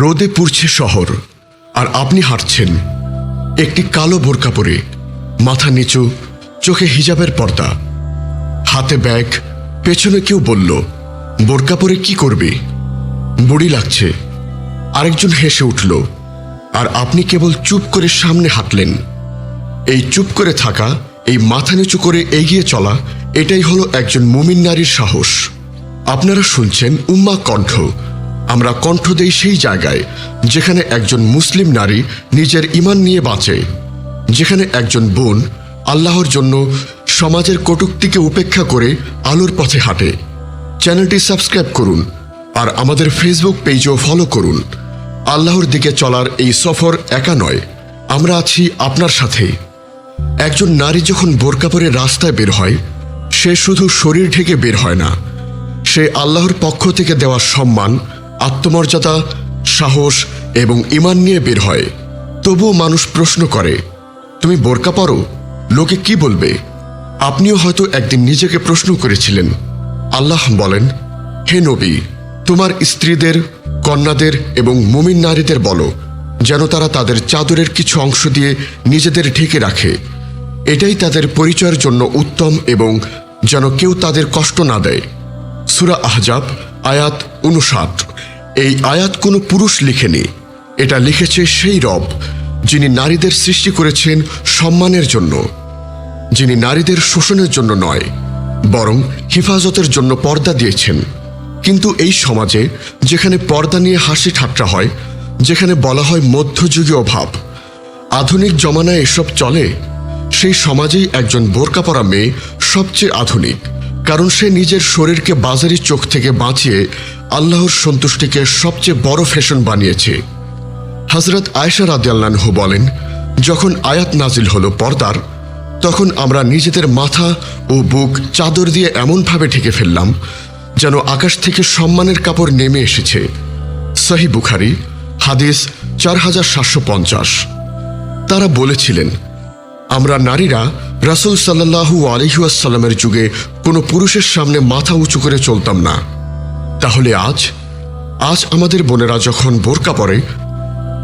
রোদে পুড়ছে শহর, আর আপনি হাঁটছেন একটি কালো বোরকা পরে, মাথা নিচু, চোখে হিজাবের পর্দা। হাতে ব্যাগ, পেছনে কেউ বলল, বোরকা পরে কি করবে? বুড়ি লাগছে। আরেকজন হেসে উঠল, আর আপনি কেবল চুপ করে সামনে হাঁটলেন। এই চুপ করে থাকা, এই মাথা নিচু করে এগিয়ে চলা, এটাই হলো একজন মুমিন নারীর সাহস। আপনারা শুনছেন উম্মা কণ্ঠ। আমরা কণ্ঠ দেই সেই জায়গায় যেখানে একজন মুসলিম নারী নিজের ইমান নিয়ে বাঁচে, যেখানে একজন বোন আল্লাহর জন্য সমাজের কটুক্তিকে উপেক্ষা করে আলোর পথে হাঁটে। চ্যানেলটি সাবস্ক্রাইব করুন আর আমাদের ফেসবুক পেজও ফলো করুন। আল্লাহর দিকে চলার এই সফর একা নয়, আমরা আছি আপনার সাথে। একজন নারী যখন বোরকা পরে রাস্তায় বের হয়, সে শুধু শরীর ঢেকে বের হয় না, সে আল্লাহর পক্ষ থেকে দেওয়া সম্মান আত্মমর্যাদা, সাহস এবং ইমান নিয়ে বের হয়। তবুও মানুষ প্রশ্ন করে, তুমি বোরকা পরো? লোকে কি বলবে? আপনিও হয়তো একদিন নিজেকে প্রশ্ন করেছিলেন। আল্লাহ বলেন, হে নবী, তোমার স্ত্রীদের, কন্যাদের এবং মুমিন নারীদের বলো, যেন তারা তাদের চাদরের কিছু অংশ দিয়ে নিজেদের ঢেকে রাখে। এটাই তাদের পরিচয়ের জন্য উত্তম এবং যেন কেউ তাদের কষ্ট না দেয়। সুরা আহজাব, আয়াত উনষাট এই আয়াত কোনো পুরুষ লিখেনি। এটা লিখেছে সেই রব, যিনি নারীদের সৃষ্টি করেছেন সম্মানের জন্য, যিনি নারীদের শোষণের জন্য নয়, বরং হিফাজতের জন্য পর্দা দিয়েছেন। কিন্তু এই সমাজে, যেখানে পর্দা নিয়ে হাসি ঠাট্টা হয়, যেখানে বলা হয় মধ্যযুগীয় ভাব আধুনিক জমানায় এসব চলে, সেই সমাজেই একজন বোরকা পরা মেয়ে সবচেয়ে আধুনিক। কারণ সে নিজের শরীরকে বাজারি চোখ থেকে বাঁচিয়ে আল্লাহর সন্তুষ্টিকে সবচেয়ে বড় ফ্যাশন বানিয়েছে। হজরত আয়সা রাদিয়াল্লাহু বলেন, যখন আয়াত নাজিল হলো পর্দার, তখন আমরা নিজেদের মাথা ও বুক চাদর দিয়ে এমনভাবে ঢেকে ফেললাম, যেন আকাশ থেকে সম্মানের কাপড় নেমে এসেছে। সহি বুখারি, হাদিস চার হাজার সাতশো পঞ্চাশ। তারা বলেছিলেন, আমরা নারীরা রাসুল সাল্লাহু আলহিউসাল্লামের যুগে কোনো পুরুষের সামনে মাথা উঁচু করে চলতাম না। তাহলে আজ? আজ আমাদের বোনেরা যখন বোরকা পরে,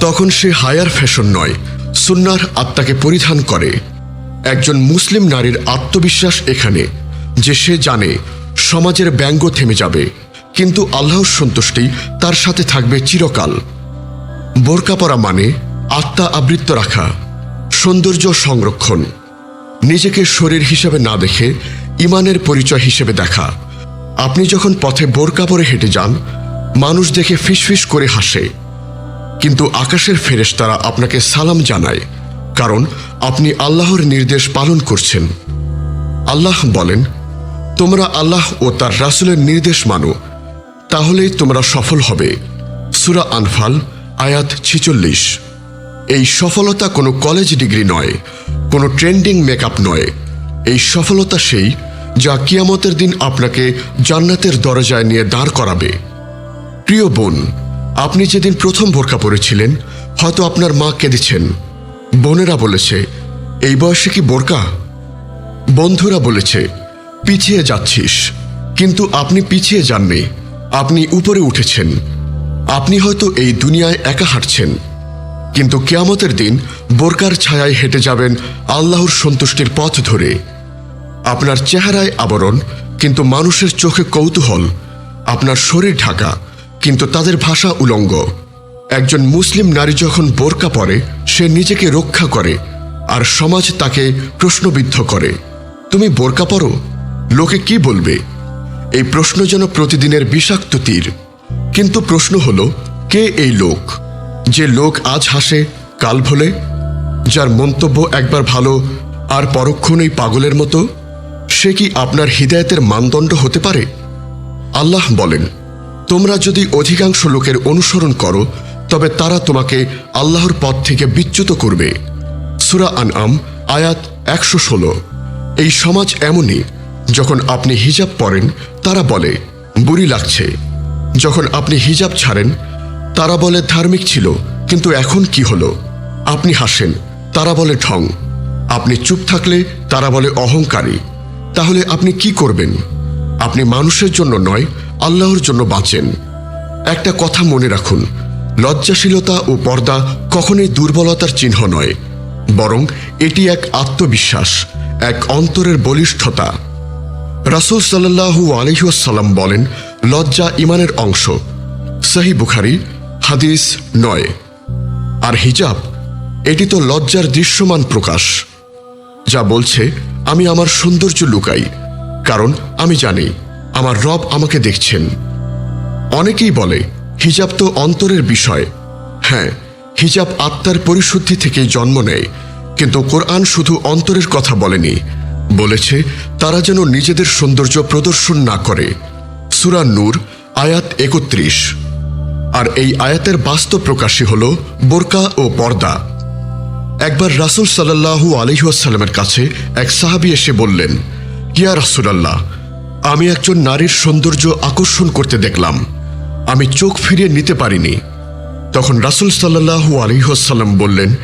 তখন সে হায়ার ফ্যাশন নয়, সুন্নার আত্মাকে পরিধান করে। একজন মুসলিম নারীর আত্মবিশ্বাস এখানে, যে সে জানে সমাজের ব্যঙ্গ থেমে যাবে, কিন্তু আল্লাহর সন্তুষ্টি তার সাথে থাকবে চিরকাল। বোরকা পরা মানে আত্মা আবৃত্ত রাখা, সৌন্দর্য সংরক্ষণ। নিজেকে শরীর হিসেবে না দেখে ইমানের পরিচয় হিসেবে দেখা। আপনি যখন পথে বোরকা পরে হেঁটে যান, মানুষ দেখে ফিসফিস করে হাসে। কিন্তু আকাশের ফেরেশতারা আপনাকে সালাম জানায়, কারণ আপনি আল্লাহর নির্দেশ পালন করছেন। আল্লাহ বলেন, তোমরা আল্লাহ ও তার রাসুলের নির্দেশ মানো, তাহলেই তোমরা সফল হবে। সুরা আনফাল, আয়াত ছিচল্লিশ। এই সফলতা কোনো কলেজ ডিগ্রি নয়, কোনো ট্রেন্ডিং মেকআপ নয়। এই সফলতা সেই যা কিয়ামতের দিন আপনাকে জান্নাতের দরজায় নিয়ে দাঁড় করাবে। প্রিয় বোন, আপনি যেদিন প্রথম বোরকা পরেছিলেন, হয়তো আপনার মা কেঁদেছেন। বোনেরা বলেছে, এই বয়সে কি বোরকা? বন্ধুরা বলেছে, পিছিয়ে যাচ্ছিস। কিন্তু আপনি পিছিয়ে যাননি, আপনি উপরে উঠেছেন। আপনি হয়তো এই দুনিয়ায় একা হাঁটছেন। কিন্তু কেয়ামতের দিন বোরকার ছায়ায় হেঁটে যাবেন আল্লাহর সন্তুষ্টির পথ ধরে। আপনার চেহারায় আবরণ, কিন্তু মানুষের চোখে কৌতূহল। আপনার শরীর ঢাকা, কিন্তু তাদের ভাষা উলঙ্গ। একজন মুসলিম নারী যখন বোরকা পরে, সে নিজেকে রক্ষা করে, আর সমাজ তাকে প্রশ্নবিদ্ধ করে। তুমি বোরকা পরো? লোকে কি বলবে? এই প্রশ্ন যেন প্রতিদিনের বিষাক্ত তীর। কিন্তু প্রশ্ন হল, কে এই লোক? যে লোক আজ হাসে, কাল ভোলে? যার মন্তব্য একবার ভালো, আর পরক্ষণেই পাগলের মতো? সে কি আপনার হৃদায়তের মানদণ্ড হতে পারে? আল্লাহ বলেন, তোমরা যদি অধিকাংশ লোকের অনুসরণ করো, তবে তারা তোমাকে আল্লাহর পথ থেকে বিচ্যুত করবে। সুরা আনআম, আয়াত একশো ষোলো। এই সমাজ এমনই, যখন আপনি হিজাব পরেন, তারা বলে, বুড়ি লাগছে। যখন আপনি হিজাব ছাড়েন, তারা বলে, ধার্মিক ছিল, কিন্তু এখন কি হলো? আপনি হাসেন, তারা বলে, ঢং। আপনি চুপ থাকলে, তারা বলে, অহংকারী। তাহলে আপনি কি করবেন? আপনি মানুষের জন্য নয়, আল্লাহর জন্য বাঁচেন। একটা কথা মনে রাখুন, লজ্জাশীলতা ও পর্দা কখনোই দুর্বলতার চিহ্ন নয়, বরং এটি এক আত্মবিশ্বাস, এক অন্তরের বলিষ্ঠতা। রাসূল সাল্লাল্লাহু আলহিউসাল্লাম বলেন, লজ্জা ইমানের অংশ। সহি বুখারি, হাদিস নয়। আর হিজাব, এটি তো লজ্জার দৃশ্যমান প্রকাশ, যা বলছে আমি আমার সৌন্দর্য লুকাই, কারণ আমি জানি আমার রব আমাকে দেখছেন। অনেকেই বলে, হিজাব তো অন্তরের বিষয়। হ্যাঁ হিজাব আত্মার পরিশুদ্ধি থেকেই জন্ম নেয়, কিন্তু কোরআন শুধু অন্তরের কথা বলেনি। বলেছে, তারা যেন নিজেদের সৌন্দর্য প্রদর্শন না করে। সুরা নূর, আয়াত একত্রিশ। আর এই আয়াতের বাস্তব প্রকাশই হল বোরকা ও পর্দা। একবার রাসূল সাল্লাল্লাহু আলহিহাস্লামের কাছে এক সাহাবি এসে বললেন, ইয়া রাসূলাল্লাহ, আমি একজন নারীর সৌন্দর্য আকর্ষণ করতে দেখলাম। আমি চোখ ফিরিয়ে নিতে পারিনি। তখন রাসূল সাল্লাল্লাহু আলহিহাস্লাম বললেন,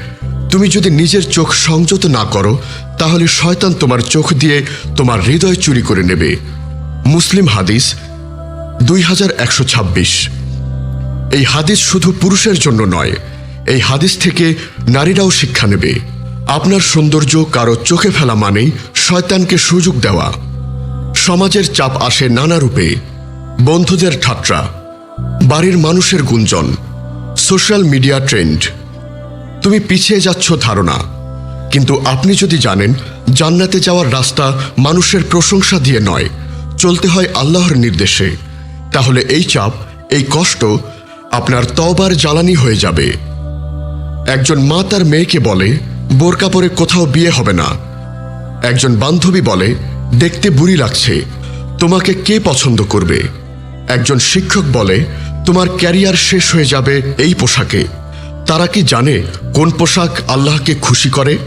তুমি যদি নিজের চোখ সংযত না করো, তাহলে শয়তান তোমার চোখ দিয়ে তোমার হৃদয় চুরি করে নেবে। মুসলিম হাদিস দুই হাজার একশো ছাব্বিশ। এই হাদিস শুধু পুরুষের জন্য নয় এই হাদিস থেকে নারীরাও শিক্ষা নেবে। আপনার সৌন্দর্য কারও চোখে ফেলা মানেই শয়তানকে সুযোগ দেওয়া। সমাজের চাপ আসে নানা রূপে। বন্ধুদের ঠাট্টা। বাড়ির মানুষের গুঞ্জন। Social media trend. তুমি পিছিয়ে যাচ্ছ ধারণা। কিন্তু আপনি যদি জানেন, জান্নাতে যাওয়ার রাস্তা মানুষের প্রশংসা দিয়ে নয়, চলতে হয় আল্লাহর নির্দেশে, তাহলে এই চাপ, এই কষ্ট আপনার তবার জ্বালানি হয়ে যাবে। একজন মা তার মেয়েকে বলে বোরকা পরে কোথাও বিয়ে হবে না। একজন বান্ধবী বলে, দেখতে বুড়ি লাগছে। তোমাকে কে পছন্দ করবে? একজন শিক্ষক বলে, তোমার ক্যারিয়ার শেষ হয়ে যাবে এই পোশাকে। তারা কি জানে কোন পোশাক আল্লাহকে খুশি করে?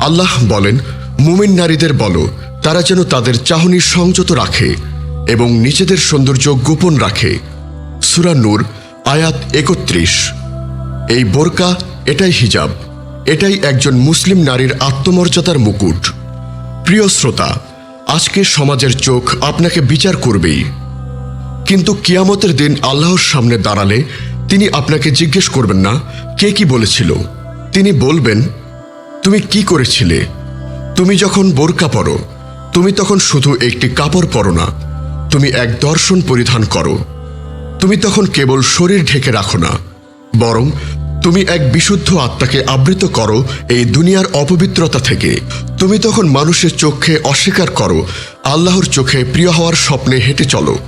আল্লাহ বলেন, মুমিন নারীদের বলো, তারা যেন তাদের চাহনি সংযত রাখে এবং নিজেদের সৌন্দর্য গোপন রাখে। সুরা নূর, আয়াত একত্রিশ। এই বোরকা, এটাই হিজাব। এটাই একজন মুসলিম নারীর আত্মমর্যাদার মুকুট। প্রিয় শ্রোতা আজকে সমাজের চোখ আপনাকে বিচার করবেই। কিন্তু কিয়ামতের দিন আল্লাহর সামনে দাঁড়ালে তিনি আপনাকে জিজ্ঞেস করবেন না, কে কি বলেছিল? তিনি বলবেন, তুমি কি করেছিলে? তুমি যখন বোরকা পরো, তুমি তখন শুধু একটি কাপড় পরো না, তুমি এক দর্শন পরিধান করো। তুমি তখন কেবল শরীর ঢেকে রাখো না, বরং তুমি এক বিশুদ্ধ আত্মাকে আবৃত করো এই দুনিয়ার অপবিত্রতা থেকে। তুমি তখন মানুষের চোখে অস্বীকার করো, আল্লাহর চোখে প্রিয় হওয়ার স্বপ্নে হেঁটে চলো।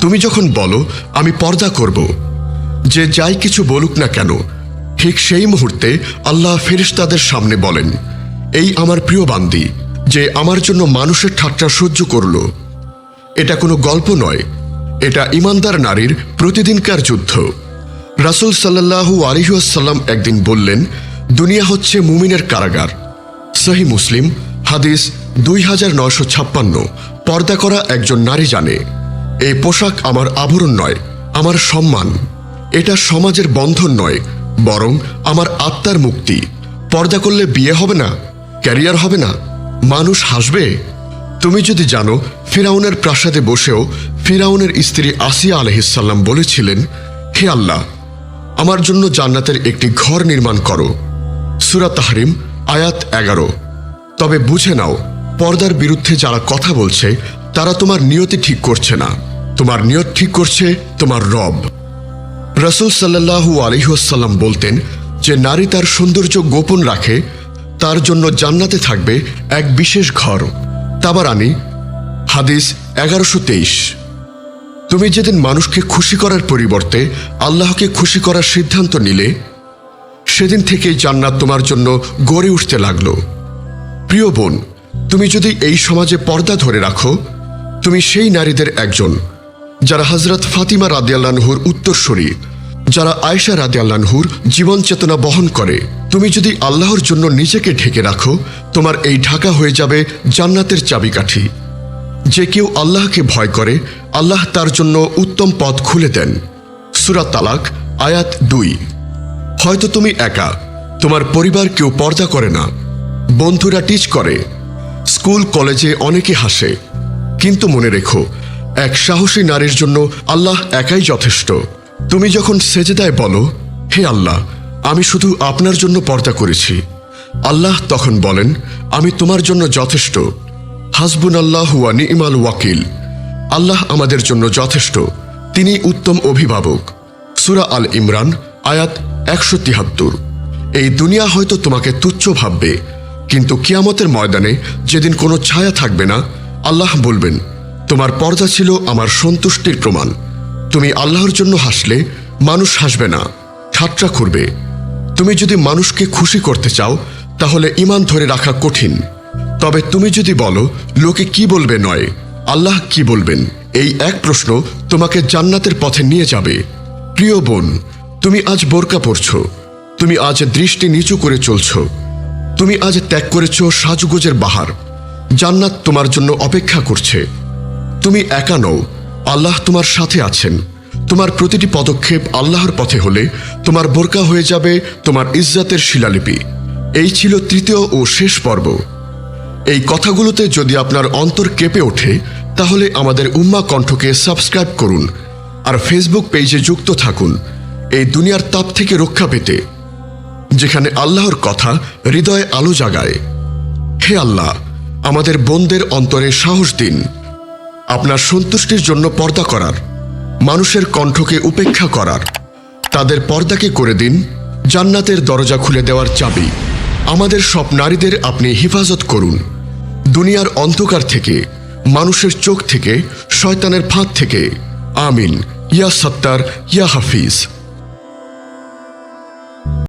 তুমি যখন বলো, আমি পর্দা করব। যে যাই কিছু বলুক না কেন, ঠিক সেই মুহূর্তে আল্লাহ ফেরিস্তাদের সামনে বলেন, এই আমার প্রিয় বান্দি, যে আমার জন্য মানুষের ঠাট্টা সহ্য করল। এটা কোনো গল্প নয়, এটা ইমানদার নারীর প্রতিদিনকার যুদ্ধ। রাসূল সাল্লাল্লাহু আলহিউসাল্লাম একদিন বললেন, দুনিয়া হচ্ছে মুমিনের কারাগার। সহি মুসলিম, হাদিস দুই হাজার নয়শো ছাপ্পান্ন। পর্দা করা একজন নারী জানে, এই পোশাক আমার আভরণ নয়, আমার সম্মান। এটা সমাজের বন্ধন নয়, বরং আমার আত্মার মুক্তি। পর্দা করলে বিয়ে হবে না, ক্যারিয়ার হবে না, মানুষ হাসবে? তুমি যদি জানো, ফিরাউনের প্রাসাদে বসেও ফিরাউনের স্ত্রী আসিয়া আলহিসাল্লাম বলেছিলেন, হে আল্লাহ আমার জন্য জান্নাতের একটি ঘর নির্মাণ করো। সুরা তাহরিম, আয়াত এগারো। তবে বুঝে নাও, পর্দার বিরুদ্ধে যারা কথা বলছে, তারা তোমার নিয়তি ঠিক করছে না। তোমার নিয়ত ঠিক করছে তোমার রব। রসুল সাল্লাহু আলহিহাসাল্লাম বলতেন যে, নারী তার সৌন্দর্য গোপন রাখে, তার জন্য জান্নাতে থাকবে এক বিশেষ ঘর। তাবারানি, হাদিস এগারোশো তেইশ। তুমি যেদিন মানুষকে খুশি করার পরিবর্তে আল্লাহকে খুশি করার সিদ্ধান্ত নিলে, সেদিন থেকেই জান্নাত তোমার জন্য গড়ে উঠতে লাগল। প্রিয় বোন, তুমি যদি এই সমাজে পর্দা ধরে রাখো, তুমি সেই নারীদের একজন, যারা হজরত ফাতিমা রাদিয়াল্লানহুর উত্তরসূরি, যারা আয়সা রাদিয়াল্লানহুর জীবন চেতনা বহন করে। তুমি যদি আল্লাহর জন্য নিজেকে ঢেকে রাখো, তোমার এই ঢাকা হয়ে যাবে জান্নাতের চাবিকাঠি। যে কেউ আল্লাহকে ভয় করে, আল্লাহ তার জন্য উত্তম পথ খুলে দেন। সুরাত তালাক, আয়াত দুই। হয়তো তুমি একা, তোমার পরিবার কেউ পর্দা করে না, বন্ধুরা টিচ করে, স্কুল, কলেজে অনেকে হাসে। কিন্তু মনে রেখো, এক সাহসী নারীর জন্য আল্লাহ একাই যথেষ্ট। তুমি যখন সেজেদায় বলো, হে আল্লাহ, আমি শুধু আপনার জন্য পর্দা করেছি। আল্লাহ তখন বলেন, আমি তোমার জন্য যথেষ্ট। হাসবুন আল্লাহ হুয়া নিমাল ওয়াকিল। আল্লাহ আমাদের জন্য যথেষ্ট, তিনি উত্তম অভিভাবক। সুরা আল ইমরান, আয়াত একশো তিহাত্তর। এই দুনিয়া হয়তো তোমাকে তুচ্ছ ভাববে, কিন্তু কিয়ামতের ময়দানে যেদিন কোনো ছায়া থাকবে না, আল্লাহ বলবেন, তোমার পর্দা ছিল আমার সন্তুষ্টির প্রমাণ। তুমি আল্লাহর জন্য হাসলে, মানুষ হাসবে না, ঠাট্টা করবে। তুমি যদি মানুষকে খুশি করতে চাও, তাহলে ইমান ধরে রাখা কঠিন। তবে তুমি যদি বলো, লোকে কি বলবে নয়? আল্লাহ কি বলবেন? এই এক প্রশ্ন তোমাকে জান্নাতের পথে নিয়ে যাবে। প্রিয় বোন, তুমি আজ বোরকা পরছ। তুমি আজ দৃষ্টি নিচু করে চলছ। তুমি আজ ত্যাগ করেছ সাজগোজের বাহার। জান্নাত তোমার জন্য অপেক্ষা করছে। তুমি একা নও, আল্লাহ তোমার সাথে আছেন। তোমার প্রতিটি পদক্ষেপ আল্লাহর পথে হলে তোমার বোরকা হয়ে যাবে তোমার ইজ্জাতের শিলালিপি। এই ছিল তৃতীয় ও শেষ পর্ব। এই কথাগুলোতে যদি আপনার অন্তর কেঁপে ওঠে, তাহলে আমাদের উম্মা কণ্ঠকে সাবস্ক্রাইব করুন আর ফেসবুক পেজে যুক্ত থাকুন। এই দুনিয়ার তাপ থেকে রক্ষা পেতে, যেখানে আল্লাহর কথা হৃদয়ে আলো জাগায়। হে আল্লাহ, আমাদের বোনদের অন্তরে সাহস দিন। আপনার সন্তুষ্টির জন্য পর্দা করার, মানুষের কণ্ঠকে উপেক্ষা করার। তাদের পর্দাকে করে দিন, জান্নাতের দরজা খুলে দেওয়ার চাবি। আমাদের সব নারীদের আপনি হেফাজত করুন। দুনিয়ার অন্ধকার থেকে মানুষের চোখ থেকে শয়তানের ফাঁদ থেকে। আমিন। ইয়া সত্তার ইয়া হাফিজ।